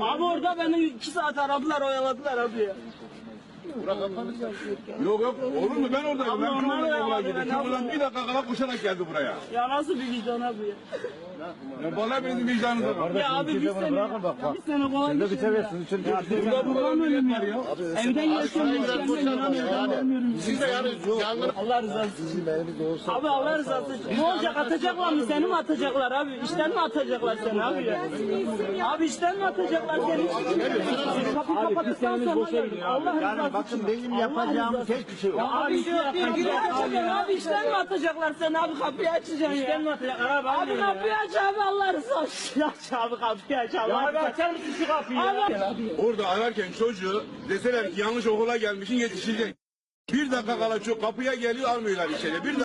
Abi orada beni iki saat aradılar oyaladılar abi ya. Yok yok olur mu ben oradayım. Ben Cumhurbaşkanı ya, okula ben Şuradan bir dakika kala koşarak geldi buraya. Ya nasıl bir vicdan abi ya? Ya bana benim vicdanınıza bak. Ya abi bir sene, bir sene kolay bir şey ya. Burada bu kadar millet var ya. Evden yaşıyorum. Siz de yani yangın Allah rızası için. Abi Allah rızası için. Ne olacak atacaklar mı? Seni mi atacaklar abi? İşten mi atacaklar seni abi ya? Abi işten mi atacaklar seni? Kapıyı kapattıktan sonra Allah rızası Yani bakın benim yapacağım tek bir şey yok. Abi atacaklar abi işten mi atacaklar seni abi kapıyı açacaksın ya. İşten mi atacaklar abi? Abi kapıyı aç abi Allah rızası için aç abi kapıyı aç abi. Abi açar mısın şu kapıyı ya? Orada ararken çocuğu deseler ki yanlış okula gelmişsin yetişecek. Bir dakika kala çok kapıya geliyor almıyorlar içeri. Bir